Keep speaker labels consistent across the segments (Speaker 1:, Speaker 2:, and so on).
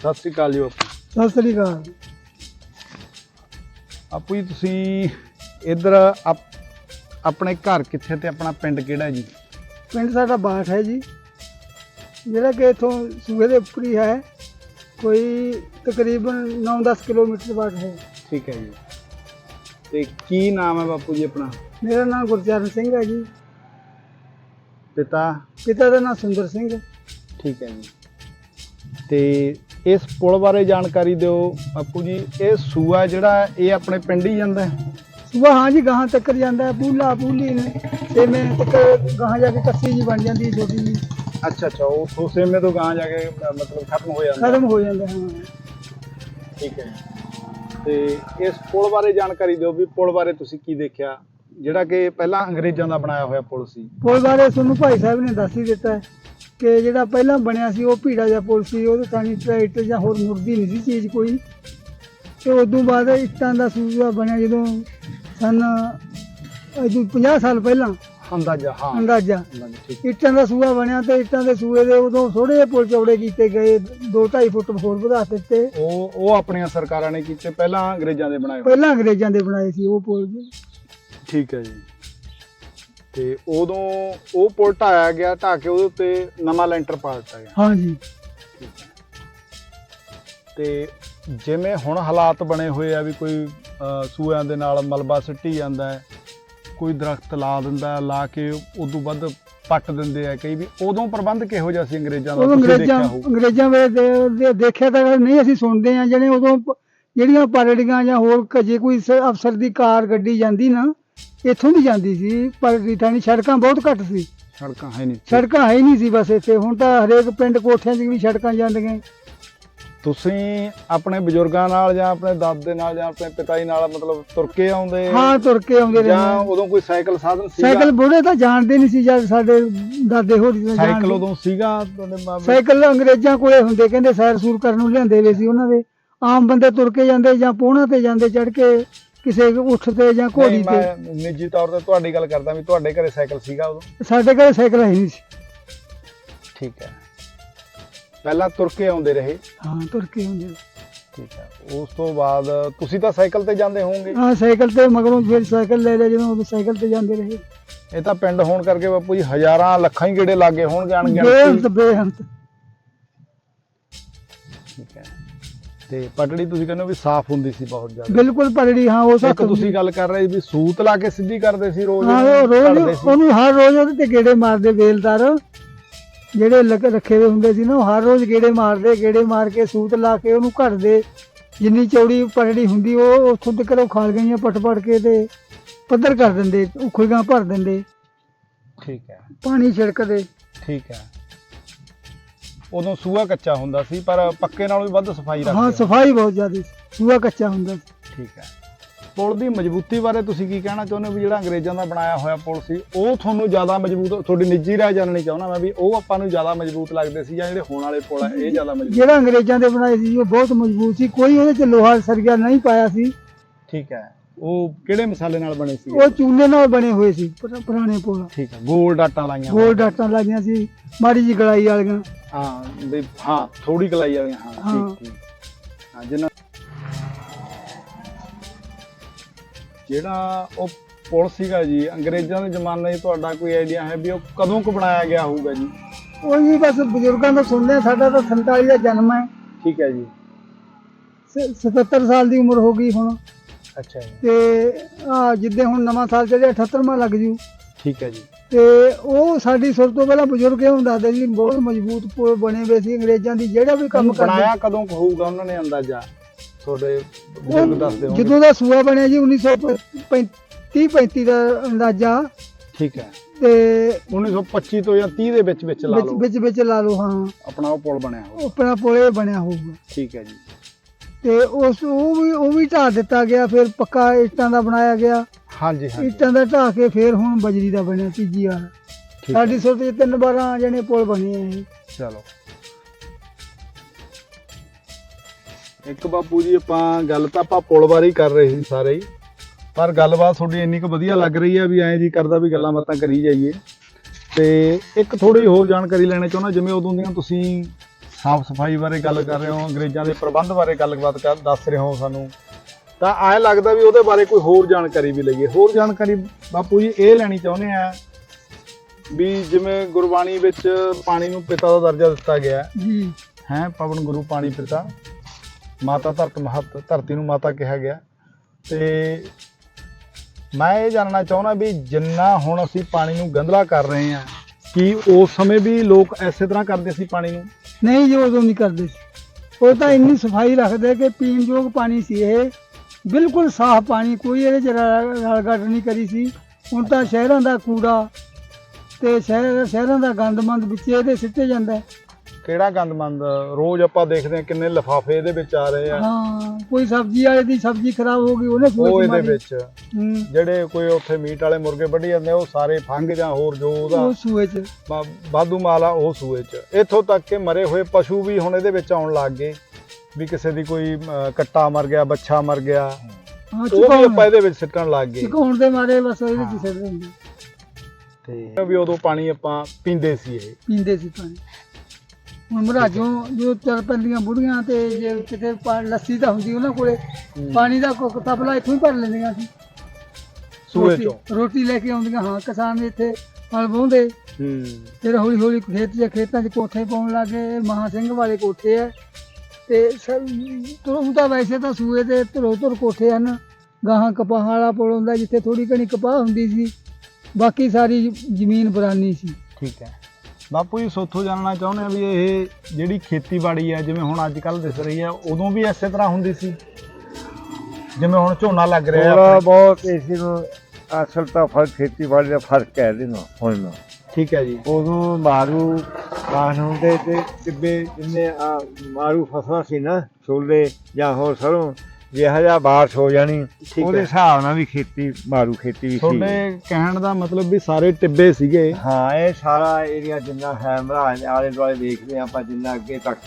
Speaker 1: ਸਤਿ ਸ੍ਰੀ ਅਕਾਲ ਜੀ ਬਾਪੂ।
Speaker 2: ਸਤਿ ਸ੍ਰੀ ਅਕਾਲ।
Speaker 1: ਆਪੂ ਜੀ ਤੁਸੀਂ ਇੱਧਰ ਆਪ- ਆਪਣੇ ਘਰ ਕਿੱਥੇ ਤੇ ਆਪਣਾ ਪਿੰਡ ਕਿਹੜਾ ਜੀ?
Speaker 2: ਪਿੰਡ ਸਾਡਾ ਬਾਠ ਹੈ ਜੀ। ਜਿਹੜਾ ਕਿ ਇਥੋਂ ਸੂਏ ਦੇ ਉੱਪਰ ਹੀ ਹੈ। ਕੋਈ ਤਕਰੀਬਨ 9-10 ਕਿਲੋਮੀਟਰ ਬਾਠ ਹੈ।
Speaker 1: ਠੀਕ ਹੈ ਜੀ। ਤੇ ਕੀ ਨਾਮ ਹੈ ਬਾਪੂ ਜੀ ਆਪਣਾ?
Speaker 2: ਮੇਰਾ ਨਾਮ ਗੁਰਚਰਨ ਸਿੰਘ ਹੈ ਜੀ।
Speaker 1: ਪਿਤਾ?
Speaker 2: ਪਿਤਾ ਦਾ ਨਾਮ ਸੁੰਦਰ ਸਿੰਘ
Speaker 1: ਠੀਕ ਹੈ ਜੀ। ਤੇ ਇਸ ਪੁਲ ਬਾਰੇ ਜਾਣਕਾਰੀ ਦਿਓ ਬਾਪੂ ਜੀ। ਇਹ ਸੂਆ ਜਿਹੜਾ ਇਹ ਆਪਣੇ ਪਿੰਡ ਹੀ ਜਾਂਦਾ ਹੈ?
Speaker 2: ਸੁਬਾ ਹਾਂ ਜੀ ਗਾਹਾਂ ਤੱਕ ਜਾਂਦਾ ਪੂਲੀ ਨੇ। ਤੇ ਮੈਂ ਤੱਕ ਗਾਹਾਂ ਜਾ ਕੇ ਕੱਸੀ ਜੀ ਬਣ ਜਾਂਦੀ ਹੈ ਛੋਟੀ ਜੀ
Speaker 1: ਅੱਛਾ ਅੱਛਾ ਉਹ ਸੋਸੇਮੇ ਤੋਂ ਗਾਂ ਜਾ ਕੇ ਅ, ਮਤਲਬ ਖਤਮ ਹੋ ਜਾਂਦਾ
Speaker 2: ਖਤਮ ਹੋ ਜਾਂਦਾ ਹਾਂ।
Speaker 1: ਠੀਕ ਹੈ। ਤੇ ਇਸ ਪੁਲ ਬਾਰੇ ਜਾਣਕਾਰੀ ਦਿਓ ਵੀ ਪੁਲ ਬਾਰੇ ਤੁਸੀਂ ਕੀ ਦੇਖਿਆ? ਜਿਹੜਾ ਕਿ ਪਹਿਲਾਂ ਅੰਗਰੇਜ਼ਾਂ ਦਾ ਬਣਾਇਆ ਹੋਇਆ ਪੁਲ ਸੀ।
Speaker 2: ਪੁਲ ਬਾਰੇ ਤੁਹਾਨੂੰ ਭਾਈ ਸਾਹਿਬ ਨੇ ਦੱਸ ਹੀ ਦਿੱਤਾ ਹੈ। ਕਿ ਜਿਹੜਾ ਪਹਿਲਾਂ ਬਣਿਆ ਸੀ ਉਹ ਭੀੜਾ ਜਿਹਾ ਪੁਲ ਸੀ ਉਹਦੇ ਥਾਣੀ ਟਰੈਕਟਰ ਜਾਂ ਹੋਰ ਮੁਰਦੀ ਨਹੀਂ ਸੀ ਚੀਜ਼ ਕੋਈ। ਤੇ ਉਦੋਂ ਬਾਅਦ ਇੱਟਾਂ ਦਾ ਸੂਆ ਬਣਿਆ ਜਦੋਂ ਸਨ ਅਜੂ 50 ਸਾਲ ਪਹਿਲਾਂ।
Speaker 1: ਅੰਦਾਜ਼ਾ ਹਾਂ।
Speaker 2: ਅੰਦਾਜ਼ਾ। ਇੱਟਾਂ ਦਾ ਸੂਆ ਬਣਿਆ ਤੇ ਇੱਟਾਂ ਦੇ ਸੂਏ ਦੇ ਉਦੋਂ ਥੋੜੇ ਜਿਹੇ ਪੁਲ ਚੌੜੇ ਕੀਤੇ ਗਏ 2.5 ਫੁੱਟ ਹੋਰ ਵਧਾ ਦਿੱਤੇ।
Speaker 1: ਉਹ ਉਹ ਆਪਣੀਆਂ ਸਰਕਾਰਾਂ ਨੇ ਕੀਤੇ ਪਹਿਲਾਂ ਅੰਗਰੇਜ਼ਾਂ ਦੇ ਬਣਾਏ।
Speaker 2: ਪਹਿਲਾਂ ਅੰਗਰੇਜ਼ਾਂ ਦੇ ਬਣਾਏ ਸੀ ਉਹ ਪੁਲ। ਜੀ।
Speaker 1: ਠੀਕ ਹੈ ਜੀ। ਤੇ ਉਦੋਂ ਉਹ ਪੁਲ ਢਾਇਆ ਗਿਆ ਢਾ ਕੇ ਉਹਦੇ ਉੱਤੇ ਨਵਾਂ ਲੈਂਟਰ ਪਾ ਦਿੱਤਾ ਗਿਆ।
Speaker 2: ਹਾਂ ਜੀ
Speaker 1: ਤੇ ਜਿਵੇਂ ਹੁਣ ਹਾਲਾਤ ਬਣੇ ਹੋਏ ਆ ਵੀ ਕੋਈ ਅ, ਸੂਇਆਂ ਦੇ ਨਾਲ ਮਲਬਾ ਸਿੱਟੀ ਜਾਂਦਾ ਹੈ ਕੋਈ ਦਰਖਤ ਲਾ ਦਿੰਦਾ ਲਾ ਕੇ ਉਦੋਂ ਵੱਧ ਪੱਟ ਦਿੰਦੇ ਆ ਕਈ ਵੀ ਉਦੋਂ ਪ੍ਰਬੰਧ ਕਿਹੋ ਜਿਹਾ ਸੀ ਅੰਗਰੇਜ਼ਾਂ ਦਾ? ਤੁਸੀਂ
Speaker 2: ਅੰਗਰੇਜ਼ਾਂ
Speaker 1: ਦੇਖਿਆ ਹੋਊ।
Speaker 2: ਅੰਗਰੇਜ਼ਾਂ ਵੇਲੇ ਦੇਖਿਆ ਤਾਂ ਨਹੀਂ ਅਸੀਂ ਸੁਣਦੇ ਆ ਜਿਹੜੇ ਉਦੋਂ ਜਿਹੜੀਆਂ ਪਰੜੀਆਂ ਜਾਂ ਹੋਰ ਕ- ਜੇ ਕੋਈ ਅਫਸਰ ਦੀ ਕਾਰ ਗੱਡੀ ਜਾਂਦੀ ਨਾ ਇੱਥੋਂ ਦੀ ਜਾਂਦੀ ਸੀ ਪਰ ਥਾਣੀ ਸੜਕਾਂ ਬਹੁਤ ਘੱਟ ਸੀ।
Speaker 1: ਸੜਕਾਂ ਹੈ ਨਹੀਂ।
Speaker 2: ਸੜਕਾਂ ਹੈ ਨਹੀਂ ਸੀ ਬਸ ਇੱਥੇ ਹੁਣ ਤਾਂ ਹਰੇਕ ਪਿੰਡ ਕੋਠਿਆਂ 'ਚ ਵੀ ਸੜਕਾਂ ਜਾਂਦੀਆਂ।
Speaker 1: ਤੁਸੀਂ ਆਪਣੇ ਬਜ਼ੁਰਗਾਂ ਨਾਲ ਜਾਂ ਆਪਣੇ ਦਾਦੇ ਨਾਲ ਜਾਂ ਆਪਣੇ ਪਿਤਾ ਜੀ ਨਾਲ ਮਤਲਬ ਤੁਰ ਕੇ ਆਉਂਦੇ?
Speaker 2: ਹਾਂ ਤੁਰ ਕੇ ਆਉਂਦੇ
Speaker 1: ਜਾਂ
Speaker 2: ਰਹੇ
Speaker 1: ਉਦੋਂ ਕੋਈ ਸਾਈਕਲ ਸਾਧਨ ਸੀਗਾ?
Speaker 2: ਸਾਈਕਲ ਬੁੜੇ ਤਾਂ ਜਾਣਦੇ ਨਹੀਂ ਸੀ ਜਦ ਸਾਡੇ ਦਾਦੇ ਹੋਰੀ ਤਾਂ
Speaker 1: ਸਾਈਕਲ। ਉਦੋਂ ਸੀਗਾ? ਤੁਹਾਡੇ
Speaker 2: ਸਾਈਕਲ ਅੰਗਰੇਜ਼ਾਂ ਕੋਲੇ ਹੁੰਦੇ ਕਹਿੰਦੇ ਸੈਰ ਸੂਰ ਕਰਨ ਨੂੰ ਲਿਆਂਦੇ ਵੇ ਸੀ ਉਹਨਾਂ ਦੇ। ਆਮ ਬੰਦੇ ਤੁਰ ਕੇ ਜਾਂਦੇ ਜਾਂ ਪੋਹਣਾ ਤੇ ਜਾਂਦੇ ਚੜ ਕੇ ਕਿਸੇ ਉੱਠ ਤੇ ਜਾਂ ਘੋੜੀ
Speaker 1: ਨਹੀਂ,
Speaker 2: ਤੇ।
Speaker 1: ਮੈਂ ਨਿੱਜੀ ਤੌਰ ਤੇ ਤੁਹਾਡੀ ਗੱਲ ਕਰਦਾ ਵੀ ਤੁਹਾਡੇ ਘਰੇ ਸਾਈਕਲ ਸੀਗਾ ਉਦੋਂ।
Speaker 2: ਸਾਡੇ ਘਰੇ ਸਾਈਕਲ ਹੈ ਨਹੀਂ ਸੀ।
Speaker 1: ਠੀਕ ਹੈ। ਪਹਿਲਾਂ ਤੁਰ ਕੇ ਆਉਂਦੇ ਰਹੇ।
Speaker 2: ਹਾਂ ਤੁਰ ਕੇ ਹੁੰਦੇ
Speaker 1: ਠੀਕ ਹੈ। ਉਸ ਤੋਂ ਬਾਅਦ ਤੁਸੀਂ ਤਾਂ ਸਾਈਕਲ ਤੇ ਜਾਂਦੇ ਹੋਵੋਗੇ।
Speaker 2: ਹਾਂ ਸਾਈਕਲ ਤੇ ਮਗਰੋਂ ਫਿਰ ਸਾਈਕਲ ਲੈ ਲਿਆ ਜਦੋਂ ਉਦੋਂ ਸਾਈਕਲ ਤੇ ਜਾਂਦੇ ਰਹੇ।
Speaker 1: ਇਹ ਤਾਂ ਪਿੰਡ ਹੋਣ ਕਰਕੇ ਬਾਪੂ ਜੀ ਹਜ਼ਾਰਾਂ ਲੱਖਾਂ ਹੀ ਗੇੜੇ ਲੱਗੇ ਹੋਣ ਜਾਣ
Speaker 2: ਬੇਅੰਤ ਬੇਅੰਤ
Speaker 1: ਠੀਕ ਹੈ। ਤੇ ਪਟੜੀ ਤੁਸੀਂ ਕਹਿੰਦੇ ਹੋ ਵੀ ਸਾਫ਼ ਹੁੰਦੀ ਸੀ ਬਹੁਤ ਜ਼ਿਆਦਾ।
Speaker 2: ਬਿਲਕੁਲ ਪਰੜੀ ਹਾਂ ਉਹ
Speaker 1: ਇੱਕ
Speaker 2: ਸੱਤ
Speaker 1: ਤੁਸੀਂ ਗੱਲ ਕਰ ਰਹੇ ਵੀ ਸੂਤ ਲਾ ਕੇ ਸਿੱਧੀ ਕਰਦੇ ਸੀ ਰੋਜ਼
Speaker 2: ਹਾਂ ਉਹ ਰੋਜ਼
Speaker 1: ਸੀ।
Speaker 2: ਉਹਨੂੰ ਹਰ ਰੋਜ਼ ਉਹਦੇ ਤੇ ਗੇੜੇ ਮਾਰਦੇ ਵੇਲਦਾਰ। ਜਿਹੜੇ ਲੱਗ ਰੱਖੇ ਹੋਏ ਹੁੰਦੇ ਸੀ ਨਾ ਉਹ ਹਰ ਰੋਜ਼ ਗੇੜੇ ਮਾਰਦੇ ਗੇੜੇ ਮਾਰ ਕੇ ਸੂਤ ਲਾ ਕੇ ਉਹਨੂੰ ਘੜਦੇ। ਜਿੰਨੀ ਚੌੜੀ ਪਰੜੀ ਹੁੰਦੀ ਉਹ ਉੱਥੋਂ ਤੱਕ ਉਹ ਖਾਲ ਗਈਆਂ ਪਟ ਪਟ ਕੇ ਤੇ ਪੱਧਰ ਕਰ ਦਿੰਦੇ ਉਖਲੀਆਂ ਭਰ ਦਿੰਦੇ।
Speaker 1: ਠੀਕ ਹੈ।
Speaker 2: ਪਾਣੀ ਛਿੜਕਦੇ।
Speaker 1: ਠੀਕ ਹੈ। ਉਦੋਂ ਸੂਆ ਕੱਚਾ ਹੁੰਦਾ ਸੀ ਪਰ ਪੱਕੇ ਨਾਲੋਂ ਵੀ ਵੱਧ ਸਫ਼ਾਈ ਰੱਖਦੇ
Speaker 2: ਹਾਂ। ਸਫ਼ਾਈ ਬਹੁਤ ਜ਼ਿਆਦਾ ਸੀ ਸੂਆ ਕੱਚਾ ਹੁੰਦਾ ਸੀ।
Speaker 1: ਠੀਕ ਹੈ। ਪੁਲ ਦੀ ਮਜ਼ਬੂਤੀ ਬਾਰੇ ਤੁਸੀਂ ਕੀ ਕਹਿਣਾ ਚਾਹੁੰਦੇ ਹੋ ਵੀ ਜਿਹੜਾ ਅੰਗਰੇਜ਼ਾਂ ਦਾ ਬਣਾਇਆ ਹੋਇਆ ਪੁਲ ਸੀ ਉਹ ਤੁਹਾਨੂੰ ਜ਼ਿਆਦਾ ਮਜ਼ਬੂਤ ਤੁਹਾਡੀ ਨਿੱਜੀ ਰਾਏ ਜਾਣਨੀ ਚਾਹੁੰਦਾ ਮੈਂ ਵੀ ਉਹ ਆਪਾਂ ਨੂੰ ਜ਼ਿਆਦਾ ਮਜ਼ਬੂਤ ਲੱਗਦੇ ਸੀ ਜਾਂ ਜਿਹੜੇ ਹੋਣ ਵਾਲੇ ਪੁਲ ਆ ਇਹ ਜ਼ਿਆਦਾ ਮਜ਼ਬੂਤ
Speaker 2: ਜਿਹੜਾ ਅੰਗਰੇਜ਼ਾਂ ਦੇ ਬਣਾਏ ਸੀ ਉਹ ਬਹੁਤ ਮਜ਼ਬੂਤ ਸੀ ਕੋਈ ਉਹਦੇ ਚ ਲੋਹਾ ਸਰੀਆ ਨਹੀਂ ਪਾਇਆ ਸੀ।
Speaker 1: ਠੀਕ ਹੈ। ਉਹ ਕਿਹੜੇ ਮਸਾਲੇ ਨਾਲ ਬਣੇ ਸੀ?
Speaker 2: ਉਹ ਚੂਨੇ ਨਾਲ ਬਣੇ ਹੋਏ ਸੀ ਪੁਰਾ- ਪੁਰਾਣੇ ਪੁਲ
Speaker 1: ਠੀਕ ਹੈ ਗੋਲ ਡਾਟਾਂ ਲਾਈਆਂ
Speaker 2: ਗੋਲ ਡਾਟਾਂ ਲਾਈਆਂ ਸੀ ਮਾੜੀ ਜੀ ਗਲਾਈ ਵਾਲੀਆਂ।
Speaker 1: ਹਾਂ ਵੀ ਹਾਂ ਥੋੜੀ ਕਲਾਈ ਵਾਲੀਆਂ ਹਾਂ
Speaker 2: ਹਾਂ।
Speaker 1: ਠੀਕ ਠੀਕ। ਹਾਂ ਜਿੰਨਾ ਜਿਹੜਾ ਉਹ ਪੁਲ ਸੀਗਾ ਜੀ ਅੰਗਰੇਜ਼ਾਂ ਦੇ ਜ਼ਮਾਨੇ 'ਚ ਤੁਹਾਡਾ ਕੋਈ ਆਈਡੀਆ ਹੈ ਵੀ ਉਹ ਕਦੋਂ ਕੁ ਬਣਾਇਆ ਗਿਆ ਹੋਊਗਾ ਜੀ?
Speaker 2: ਉਹ ਜੀ ਬਸ ਬਜ਼ੁਰਗਾਂ ਤੋਂ ਸੁਣਦੇ ਹਾਂ, ਸਾਡਾ ਤਾਂ 47 ਦਾ ਜਨਮ ਹੈ।
Speaker 1: ਠੀਕ ਹੈ ਜੀ।
Speaker 2: ਸ- 77 ਸਾਲ ਦੀ ਉਮਰ ਹੋ ਗਈ ਹੁਣ।
Speaker 1: ਅੱਛਾ ਜੀ।
Speaker 2: ਤੇ ਆ ਜਿੱਦੇ ਹੁਣ ਨਵਾਂ ਸਾਲ ਚੱਲਿਆ 78ਵਾਂ ਲੱਗ ਜੂ।
Speaker 1: ਠੀਕ ਹੈ ਜੀ।
Speaker 2: ਤੇ ਉਹ ਸਾਡੀ ਸੁਰ ਤੋਂ ਪਹਿਲਾਂ ਬਜ਼ੁਰਗ ਇਹ ਹੁੰਦਾ ਜੀ ਬਹੁਤ ਮਜ਼ਬੂਤ ਪੁਲ ਬਣੇ ਹੋਏ ਸੀ ਅੰਗਰੇਜ਼ਾਂ ਦੀ ਜਿਹੜਾ ਵੀ ਕੰਮ ਕਰਦੇ
Speaker 1: ਬਣਾਇਆ ਕਦੋਂ ਕੁ ਹੋਊਗਾ ਉਹਨਾਂ ਨੇ ਅੰਦਾਜ਼ਾ? ਤੁਹਾਡੇ ਬਜ਼ੁਰਗ ਦੱਸਦੇ ਹੋਣਗੇ।
Speaker 2: ਜਦੋਂ ਦਾ ਸੂਆ ਬਣਿਆ ਜੀ 1935 35 ਦਾ ਅੰਦਾਜ਼ਾ।
Speaker 1: ਠੀਕ ਹੈ।
Speaker 2: ਤੇ
Speaker 1: 1925 ਤੋਂ ਜਾਂ 30 ਦੇ ਵਿੱਚ ਵਿੱਚ ਲਾ
Speaker 2: ਵਿੱਚ
Speaker 1: ਲਓ।
Speaker 2: ਵਿੱਚ ਵਿੱਚ ਲਾ ਲਓ ਹਾਂ।
Speaker 1: ਆਪਣਾ ਉਹ ਪੁਲ ਬਣਿਆ ਹੋਊ
Speaker 2: ਆਪਣਾ ਪੁਲ ਇਹ ਬਣਿਆ ਹੋਊਗਾ।
Speaker 1: ਠੀਕ ਹੈ ਜੀ।
Speaker 2: ਤੇ ਉਸ ਉਹ ਵੀ ਉਹ ਵੀ ਢਾਹ ਦਿੱਤਾ ਗਿਆ ਫਿਰ ਪੱਕਾ ਇੱਟਾਂ ਦਾ ਬਣਾਇਆ ਗਿਆ।
Speaker 1: ਹਾਂਜੀ ਹਾਂਜੀ।
Speaker 2: ਇੱਟਾਂ ਦਾ ਢਾਹ ਕੇ ਫਿਰ ਹੁਣ ਬਜਰੀ ਦਾ ਬਣਿਆ ਤੀਜੀ ਵਾਰ।
Speaker 1: ਠੀਕ ਹੈ।
Speaker 2: ਸਾਡੀ ਸੁਰਤ 'ਚ ਤਿੰਨ ਬਾਰਾਂ ਜਣੇ ਪੁਲ ਬਣੇ ਆ ਇਹ।
Speaker 1: ਚਲੋ। ਇੱਕ ਬਾਪੂ ਜੀ ਆਪਾਂ ਗੱਲ ਤਾਂ ਆਪਾਂ ਪੁਲ ਬਾਰੇ ਕਰ ਰਹੇ ਸੀ ਸਾਰੇ ਹੀ ਪਰ ਗੱਲਬਾਤ ਤੁਹਾਡੀ ਇੰਨੀ ਕੁ ਵਧੀਆ ਲੱਗ ਰਹੀ ਹੈ ਵੀ ਐਂ ਜੀ ਕਰਦਾ ਵੀ ਗੱਲਾਂ ਬਾਤਾਂ ਕਰੀ ਜਾਈਏ। ਤੇ ਇੱਕ ਥੋੜੀ ਹੋਰ ਜਾਣਕਾਰੀ ਲੈਣਾ ਚਾਹੁੰਦਾ ਜਿਵੇਂ ਉਦੋਂ ਦੀਆਂ ਤੁਸੀਂ ਸਾਫ਼ ਸਫ਼ਾਈ ਬਾਰੇ ਗੱਲ ਕਰ ਰਹੇ ਹੋ ਅੰਗਰੇਜ਼ਾਂ ਦੇ ਪ੍ਰਬੰਧ ਬਾਰੇ ਗੱਲਬਾਤ ਕਰ ਦੱਸ ਰਹੇ ਹੋ ਸਾਨੂੰ। ਤਾਂ ਐਂ ਲੱਗਦਾ ਵੀ ਉਹਦੇ ਬਾਰੇ ਕੋਈ ਹੋਰ ਜਾਣਕਾਰੀ ਵੀ ਲਈਏ। ਹੋਰ ਜਾਣਕਾਰੀ ਬਾਪੂ ਜੀ ਇਹ ਲੈਣੀ ਚਾਹੁੰਦੇ ਆ ਵੀ ਜਿਵੇਂ ਗੁਰਬਾਣੀ ਵਿੱਚ ਪਾਣੀ ਨੂੰ ਪਿਤਾ ਦਾ ਦਰਜਾ ਦਿੱਤਾ ਗਿਆ। ਹੈ
Speaker 2: ਜੀ।
Speaker 1: ਹੈ ਪਵਨ ਗੁਰੂ ਪਾਣੀ ਪਿਤਾ। ਮਾਤਾ ਧਰਤ ਮਹਤ ਧਰਤੀ ਨੂੰ ਮਾਤਾ ਕਿਹਾ ਗਿਆ। ਤੇ ਮੈਂ ਇਹ ਜਾਣਨਾ ਚਾਹੁੰਦਾ ਵੀ ਜਿੰਨਾ ਹੁਣ ਅਸੀਂ ਪਾਣੀ ਨੂੰ ਗੰਧਲਾ ਕਰ ਰਹੇ ਹਾਂ ਕੀ ਉਸ ਸਮੇਂ ਵੀ ਲੋਕ ਐਸੇ ਤਰ੍ਹਾਂ ਕਰਦੇ ਸੀ ਪਾਣੀ ਨੂੰ?
Speaker 2: ਨਹੀਂ ਜੀ, ਉਦੋਂ ਨਹੀਂ ਕਰਦੇ। ਸੀ ਉਹ ਤਾਂ ਇੰਨੀ ਸਫ਼ਾਈ ਰੱਖਦੇ ਕਿ ਪੀਣ ਯੋਗ ਪਾਣੀ ਸੀ ਇਹ। ਬਿਲਕੁਲ ਸਾਫ਼ ਪਾਣੀ, ਕੋਈ ਇਹਦੇ ਚ ਰਲ ਰਲ ਗੱਡ ਨਹੀਂ ਕਰੀ ਸੀ। ਹੁਣ ਤਾਂ ਸ਼ਹਿਰਾਂ ਦਾ ਕੂੜਾ ਤੇ ਸ਼ਹਿਰ, ਸ਼ਹਿਰਾਂ ਦਾ ਗੰਦਮੰਦ ਵਿੱਚ ਇਹਦੇ ਸਿੱਟੇ ਜਾਂਦਾ।
Speaker 1: ਕਿਹੜਾ ਗੰਦਮੰਦ? ਰੋਜ਼ ਆਪਾਂ ਦੇਖਦੇ ਹਾਂ ਕਿੰਨੇ ਲਿਫਾਫੇ ਇਹਦੇ ਵਿੱਚ ਆ ਰਹੇ ਆ।
Speaker 2: ਹਾਂ ਕੋਈ ਸਬਜ਼ੀ ਵਾਲੇ ਦੀ ਸਬਜ਼ੀ ਖਰਾਬ ਹੋ ਗਈ ਉਹਨੇ
Speaker 1: ਉਹ ਇਹਦੇ। ਵਿੱਚ। ਜਿਹੜੇ ਕੋਈ ਉੱਥੇ ਮੀਟ ਵਾਲੇ ਮੁਰਗੇ ਵੱਢੀ ਜਾਂਦੇ ਉਹ ਸਾਰੇ ਫੰਗ ਜਾਂ ਹੋਰ ਜੋ ਉਹਦਾ
Speaker 2: ਉਹ ਸੂਏ ਚ।
Speaker 1: ਵਾਧੂ ਮਾਲ ਉਹ ਸੂਏ ਚ। ਇੱਥੋਂ ਤੱਕ ਕਿ ਮਰੇ ਹੋਏ ਪਸ਼ੂ ਵੀ ਹੁਣ ਇਹਦੇ ਵਿੱਚ ਆਉਣ ਲੱਗ ਗਏ ਵੀ ਕਿਸੇ ਦੀ ਕੋਈ ਕੱਟਾ ਮਰ ਗਿਆ ਬੱਚਾ ਮਰ ਗਿਆ।
Speaker 2: ਹਾਂ
Speaker 1: ਉਹ ਵੀ ਆਪਾਂ ਇਹਦੇ ਵਿੱਚ ਸਿੱਟਣ ਲੱਗ ਗਏ।
Speaker 2: ਚੁਕਾਉਣ ਦੇ ਮਾਰੇ ਬਸ ਇਹਦੇ ਚ ਸਿੱਟ ਦਿੰਦੇ।
Speaker 1: ਤੇ ਵੀ ਉਦੋਂ ਪਾਣੀ ਆਪਾਂ ਪੀਂਦੇ ਸੀ ਇਹ।
Speaker 2: ਪੀਂਦੇ ਸੀ ਪਾਣੀ। ਹੁਣ ਮਹਾਰਾਜੋਂ ਜੋ ਚੱਲ ਪੈਂਦੀਆਂ ਬੁੜੀਆਂ ਤੇ ਜੇ ਕਿਤੇ ਪਾ- ਲੱਸੀ ਤਾਂ ਹੁੰਦੀ ਉਹਨਾਂ ਕੋਲੇ ਪਾਣੀ ਦਾ ਕੋ ਤਪਲਾ ਇੱਥੋਂ ਹੀ ਭਰ ਲੈਂਦੀਆਂ ਸੀ।
Speaker 1: ਸੂਏ
Speaker 2: ਰੋਟੀ-
Speaker 1: ਚੋਂ।
Speaker 2: ਰੋਟੀ ਲੈ ਕੇ ਆਉਂਦੀਆਂ ਹਾਂ ਕਿਸਾਨ ਇੱਥੇ ਹਲ
Speaker 1: ਹੂੰ।
Speaker 2: ਫਿਰ ਹੌਲੀ ਹੌਲੀ ਖੇਤ ਜਾਂ ਖੇਤਾਂ 'ਚ ਕੋਠੇ ਪਾਉਣ ਲੱਗੇ ਮਹਾ ਸਿੰਘ ਵਾਲੇ ਕੋਠੇ ਆ ਤੇ ਤੁਰੋਂ ਤਾਂ ਵੈਸੇ ਤਾਂ ਸੂਏ ਤੇ ਧਰੋ ਧਰ ਕੋਠੇ ਹਨ। ਗਾਹਾਂ ਕਪਾਹ ਵਾਲਾ ਪੁਲ ਹੁੰਦਾ ਜਿੱਥੇ ਥੋੜੀ ਘਣੀ ਕਪਾਹ ਹੁੰਦੀ ਸੀ। ਬਾਕੀ ਸਾਰੀ ਜ਼ਮੀਨ ਬਰਾਨੀ ਸੀ।
Speaker 1: ਠੀਕ ਹੈ ਬਾਪੂ ਜੀ ਸੋਥੋਂ ਜਾਣਨਾ ਚਾਹੁੰਦੇ ਆ ਵੀ ਇਹ ਜਿਹੜੀ ਖੇਤੀਬਾੜੀ ਹੈ ਜਿਵੇਂ ਹੁਣ ਅੱਜ ਕੱਲ ਦਿਸ ਰਹੀ ਹੈ ਉਦੋਂ ਵੀ ਇਸੇ ਤਰ੍ਹਾਂ ਹੁੰਦੀ ਸੀ? ਜਿਵੇਂ ਹੁਣ ਝੋਨਾ ਲੱਗ ਰਿਹਾ
Speaker 3: ਥੋੜਾ ਬਹੁਤ ਇਸੇ ਨੂੰ ਅਸਲ ਤਾਂ ਫ਼ਰਕ ਖੇਤੀਬਾੜੀ ਦਾ ਫ਼ਰਕ ਹੈ ਇਹਦੇ ਨਾਲ ਹੁਣ ਨਾਲ।
Speaker 1: ਠੀਕ ਹੈ ਜੀ।
Speaker 3: ਉਦੋਂ ਮਾਰੂ ਕਾਨੂੰਨ ਦੇ ਤੇ ਟਿੱਬੇ ਜਿੰਨੇ ਆ ਮਾਰੂ ਫਸਲਾਂ ਸੀ ਨਾ ਛੋਲੇ ਜਾਂ ਹੋਰ ਸਰੋਂ ਜਿਹਾ ਜਿਹਾ ਬਾਰਿਸ਼ ਹੋ ਜਾਣੀ
Speaker 1: ਠੀਕ
Speaker 3: ਉਹਦੇ
Speaker 1: ਹੈ।
Speaker 3: ਹਿਸਾਬ ਨਾਲ ਵੀ ਖੇਤੀ ਮਾਰੂ ਖੇਤੀ ਵੀ ਸੀ।
Speaker 1: ਤੁਹਾਡੇ ਕਹਿਣ ਦਾ ਮਤਲਬ ਵੀ ਸਾਰੇ ਟਿੱਬੇ ਸੀਗੇ।
Speaker 3: ਹਾਂ ਇਹ ਸਾਰਾ ਏਰੀਆ ਜਿੰਨਾ ਹੈ ਮਹਾਰਾਜ ਆਲੇ ਦੁਆਲੇ ਦੇਖਦੇ ਹਾਂ ਆਪਾਂ ਜਿੰਨਾ ਅੱਗੇ ਤੱਕ।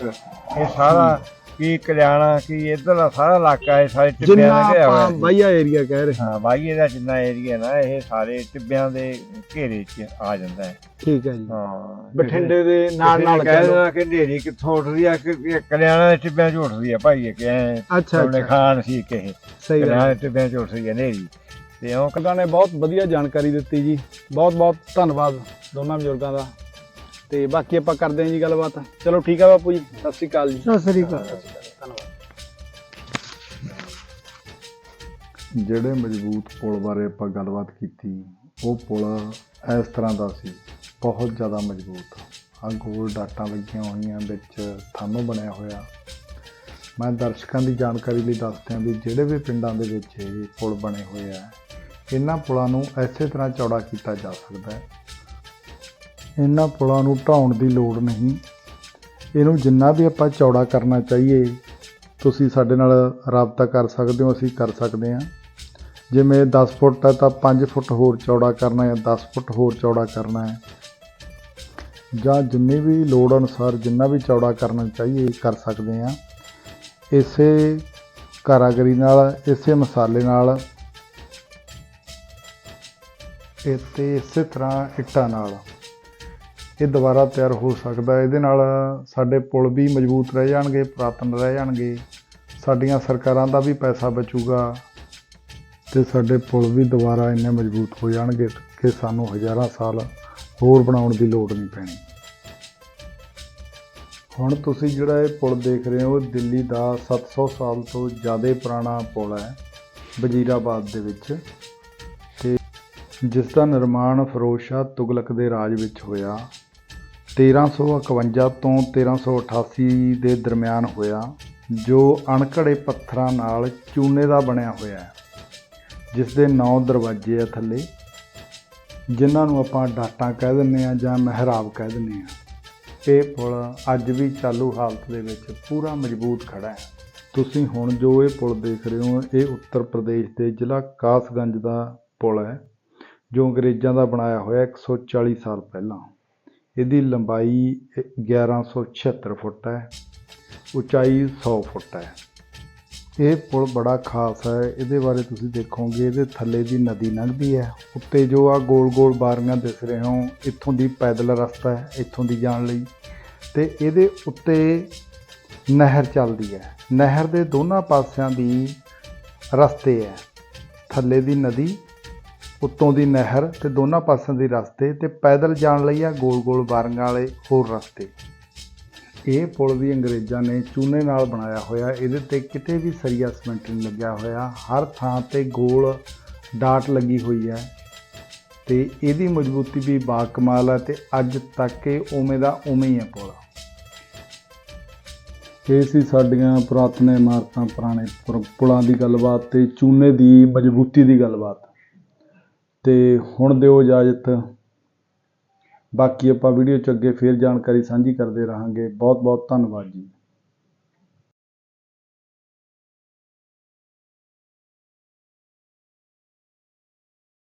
Speaker 3: ਇਹ ਸਾਰਾ ਕੀ ਕਲਿਆਣਾ ਕੀ ਇਧਰਲਾ ਸਾਰਾ ਇਲਾਕਾ ਇਹ ਸਾਰੇ ਟਿੱਬਿਆਂ
Speaker 1: ਜਿੰਨਾ
Speaker 3: ਦੇ ਘਿਰਿਆ ਹੋਇਆ
Speaker 1: ਆਪਾਂ
Speaker 3: ਸੀ।
Speaker 1: ਵਾਈਆ ਏਰੀਆ ਕਹਿ ਰਹੇ।
Speaker 3: ਹਾਂ ਬਾਈਏ ਦਾ ਜਿੰਨਾ ਏਰੀਆ ਨਾ ਇਹ ਸਾਰੇ ਟਿੱਬਿਆਂ ਦੇ ਘੇਰੇ 'ਚ ਆ ਜਾਂਦਾ ਹੈ।
Speaker 1: ਠੀਕ ਹੈ ਜੀ।
Speaker 3: ਹਾਂ।
Speaker 1: ਬਠਿੰਡੇ ਦੇ ਨਾਲ ਨਾਲ ਕਹਿ ਲਓ।
Speaker 3: ਦੇਣਾ ਕਿ ਢੇਰੀ ਕਿੱਥੋਂ ਉੱਠਦੀ ਆ ਕਿ ਕਿ ਕਲਿਆਣਾ ਦੇ ਟਿੱਬਿਆਂ 'ਚ ਉੱਠਦੀ ਆ ਭਾਈ ਇਹ ਕਿ ਐਂ
Speaker 1: ਅੱਛਾ
Speaker 3: ਉਹਨੇ
Speaker 1: ਅੱਛਾ।
Speaker 3: ਖਾਨ ਸੀ ਕਿ ਇਹ।
Speaker 1: ਸਹੀ
Speaker 3: ਕਲਿਆਣਾ
Speaker 1: ਗੱਲ
Speaker 3: ਦੇ ਟਿੱਬਿਆਂ 'ਚ ਉੱਠਦੀ ਆ ਨੇਰੀ ਤੇ ਉਹ
Speaker 1: ਲੋਕਾਂ ਨੇ ਬਹੁਤ ਵਧੀਆ ਜਾਣਕਾਰੀ ਦਿੱਤੀ ਜੀ। ਬਹੁਤ ਬਹੁਤ ਧੰਨਵਾਦ ਦੋਨਾਂ ਬਜ਼ੁਰਗਾਂ ਦਾ। ਤੇ ਬਾਕੀ ਆਪਾਂ ਕਰਦੇ ਹਾਂ ਜੀ ਗੱਲਬਾਤ। ਚਲੋ ਠੀਕ ਆ ਬਾਪੂ ਜੀ ਸਤਿ ਸ਼੍ਰੀ ਅਕਾਲ ਜੀ।
Speaker 2: ਸਤਿ ਸ੍ਰੀ ਅਕਾਲ।
Speaker 1: ਜਿਹੜੇ ਮਜ਼ਬੂਤ ਪੁਲ ਬਾਰੇ ਆਪਾਂ ਗੱਲਬਾਤ ਕੀਤੀ ਉਹ ਪੁਲ ਇਸ ਤਰ੍ਹਾਂ ਦਾ ਸੀ ਬਹੁਤ ਜ਼ਿਆਦਾ ਮਜ਼ਬੂਤ। ਆ ਗੋਲ ਡਾਟਾਂ ਲੱਗੀਆਂ ਹੋਈਆਂ ਵਿੱਚ ਥਾਨੋਂ ਬਣਿਆ ਹੋਇਆ। ਮੈਂ ਦਰਸ਼ਕਾਂ ਦੀ ਜਾਣਕਾਰੀ ਲਈ ਦੱਸਦਿਆਂ ਵੀ ਜਿਹੜੇ ਵੀ ਪਿੰਡਾਂ ਦੇ ਵਿੱਚ ਇਹ ਪੁਲ ਬਣੇ ਹੋਏ ਆ ਇਹਨਾਂ ਪੁਲਾਂ ਨੂੰ ਐਸੇ ਤਰ੍ਹਾਂ ਚੌੜਾ ਕੀਤਾ ਜਾ ਸਕਦਾ ਹੈ। ਇਹਨਾਂ ਪੁਲਾਂ ਨੂੰ ਢਾਉਣ ਦੀ ਲੋੜ ਨਹੀਂ। ਇਹਨੂੰ ਜਿੰਨਾ ਵੀ ਆਪਾਂ ਚੌੜਾ ਕਰਨਾ ਚਾਹੀਏ, ਤੁਸੀਂ ਸਾਡੇ ਨਾਲ ਰਾਬਤਾ ਕਰ ਸਕਦੇ ਹੋ, ਅਸੀਂ ਕਰ ਸਕਦੇ ਹਾਂ। ਜਿਵੇਂ 10 ਫੁੱਟ ਹੈ ਤਾਂ 5 ਫੁੱਟ ਹੋਰ ਚੌੜਾ ਕਰਨਾ ਹੈ 10 ਫੁੱਟ ਹੋਰ ਚੌੜਾ ਕਰਨਾ ਹੈ। ਜਾਂ ਜਿੰਨੀ ਵੀ ਲੋੜ ਅਨੁਸਾਰ ਜਿੰਨਾ ਵੀ ਚੌੜਾ ਕਰਨਾ ਚਾਹੀਏ, ਕਰ ਸਕਦੇ ਹਾਂ। ਇਸੇ ਕਾਰਾਗਰੀ ਨਾਲ, ਇਸੇ ਮਸਾਲੇ ਨਾਲ, ਇਹ ਤੇ ਇਸੇ ਤਰ੍ਹਾਂ ਇੱਟਾਂ ਨਾਲ। ਇਹ ਦੁਬਾਰਾ ਤਿਆਰ ਹੋ ਸਕਦਾ ਇਹਦੇ ਨਾਲ ਸਾਡੇ ਪੁਲ ਵੀ ਮਜ਼ਬੂਤ ਰਹਿ ਜਾਣਗੇ, ਪੁਰਾਤਨ ਰਹਿ ਜਾਣਗੇ। ਸਾਡੀਆਂ ਸਰਕਾਰਾਂ ਦਾ ਵੀ ਪੈਸਾ ਬਚੂਗਾ ਤੇ ਸਾਡੇ ਪੁਲ ਵੀ ਦੁਬਾਰਾ ਇੰਨੇ ਮਜ਼ਬੂਤ ਹੋ ਜਾਣਗੇ ਕਿ ਸਾਨੂੰ ਹਜ਼ਾਰਾਂ ਸਾਲ ਹੋਰ ਬਣਾਉਣ ਦੀ ਲੋੜ ਨਹੀਂ ਪੈਣੀ। ਹੁਣ ਤੁਸੀਂ ਜਿਹੜਾ ਇਹ ਪੁਲ ਦੇਖ ਰਹੇ ਹੋ ਦਿੱਲੀ ਦਾ 700 ਸਾਲ ਤੋਂ ਜ਼ਿਆਦਾ ਪੁਰਾਣਾ ਪੁਲ ਹੈ, ਵਜ਼ੀਰਾਬਾਦ ਦੇ ਵਿੱਚ। ਤੇ ਜਿਸ ਦਾ ਨਿਰਮਾਣ ਫਿਰੋਜ਼ ਸ਼ਾਹ ਤੁਗਲਕ ਦੇ ਰਾਜ ਵਿੱਚ ਹੋਇਆ। 1351 ਤੋਂ 1388 ਦੇ ਦਰਮਿਆਨ ਹੋਇਆ, ਜੋ ਅਣਘੜੇ ਪੱਥਰਾਂ ਨਾਲ ਚੂਨੇ ਦਾ ਬਣਿਆ ਹੋਇਆ ਹੈ ਜਿਸ ਦੇ 9 ਦਰਵਾਜ਼ੇ ਆ ਥੱਲੇ, ਜਿਨ੍ਹਾਂ ਨੂੰ ਆਪਾਂ ਡਾਟਾਂ ਕਹਿ ਦਿੰਦੇ ਆ ਜਾਂ ਮਹਿਰਾਬ ਕਹਿ ਦਿੰਦੇ ਆ ਇਹ ਪੁਲ ਅੱਜ ਵੀ ਚਾਲੂ ਹਾਲਤ ਦੇ ਵਿੱਚ ਪੂਰਾ ਮਜ਼ਬੂਤ ਖੜਾ ਹੈ। ਤੁਸੀਂ ਹੁਣ ਜੋ ਇਹ ਪੁਲ ਦੇਖ ਰਹੇ ਹੋ, ਇਹ ਉੱਤਰ ਪ੍ਰਦੇਸ਼ ਦੇ ਜ਼ਿਲ੍ਹਾ ਕਾਸਗੰਜ ਦਾ ਪੁਲ ਹੈ, ਜੋ ਅੰਗਰੇਜ਼ਾਂ ਦਾ ਬਣਾਇਆ ਹੋਇਆ 140 ਸਾਲ ਪਹਿਲਾਂ। ਇਹਦੀ ਲੰਬਾਈ 1176 ਫੁੱਟ ਹੈ, ਉਚਾਈ 100 ਫੁੱਟ ਹੈ। ਇਹ ਪੁਲ ਬੜਾ ਖਾਸ ਹੈ, ਇਹਦੇ ਬਾਰੇ ਤੁਸੀਂ ਦੇਖੋਗੇ, ਇਹਦੇ ਥੱਲੇ ਦੀ ਨਦੀ ਲੰਘਦੀ ਹੈ। ਉੱਤੇ ਜੋ ਆ ਗੋਲ ਗੋਲ ਬਾਰੀਆਂ ਦਿਸ ਰਹੇ ਹੋ ਇੱਥੋਂ ਦੀ ਪੈਦਲ ਰਸਤਾ ਹੈ, ਇੱਥੋਂ ਦੀ ਜਾਣ ਲਈ। ਤੇ ਇਹਦੇ ਉੱਤੇ ਨਹਿਰ ਚੱਲਦੀ ਹੈ। ਨਹਿਰ ਦੇ ਦੋਨਾਂ ਪਾਸਿਆਂ ਦੀ ਰਸਤੇ ਹੈ। ਥੱਲੇ ਦੀ ਨਦੀ ਉੱਤੋਂ ਦੀ ਨਹਿਰ ਤੇ ਦੋਨਾਂ ਪਾਸਿਆਂ ਦੀ ਰਸਤੇ ਤੇ ਪੈਦਲ ਜਾਣ ਲਈ ਆ ਗੋਲ-ਗੋਲ ਵਾਰੰਗਾਂ ਵਾਲੇ ਹੋਰ ਰਸਤੇ। ਇਹ ਪੁਲ ਵੀ ਅੰਗਰੇਜ਼ਾਂ ਨੇ ਚੂਨੇ ਨਾਲ ਬਣਾਇਆ ਹੋਇਆ, ਇਹਦੇ ਤੇ ਕਿਤੇ ਵੀ ਸਰੀਆ ਸੀਮੈਂਟ ਨਹੀਂ ਲੱਗਿਆ ਹੋਇਆ। ਹਰ ਥਾਂ ਤੇ ਗੋਲ ਡਾਟ ਲੱਗੀ ਹੋਈ ਹੈ ਤੇ ਇਹਦੀ ਮਜ਼ਬੂਤੀ ਵੀ ਬਾਕਮਾਲ ਹੈ ਤੇ ਅੱਜ ਤੱਕ ਇਹ ਉਵੇਂ ਦਾ ਉਵੇਂ ਹੀ ਹੈ ਪੁਲ। ਇਹ ਸੀ ਸਾਡੀਆਂ ਪੁਰਾਤਨ ਇਮਾਰਤਾਂ, ਪੁਰਾਣੇ ਪੁਲਾਂ ਦੀ ਗੱਲਬਾਤ ਤੇ ਚੂਨੇ ਦੀ ਮਜ਼ਬੂਤੀ ਦੀ ਗੱਲਬਾਤ। ਅਤੇ ਹੁਣ ਦਿਓ ਇਜਾਜ਼ਤ। ਬਾਕੀ ਆਪਾਂ ਵੀਡੀਓ 'ਚ ਅੱਗੇ ਫਿਰ ਜਾਣਕਾਰੀ ਸਾਂਝੀ ਕਰਦੇ ਰਹਾਂਗੇ। ਬਹੁਤ ਬਹੁਤ ਧੰਨਵਾਦ ਜੀ।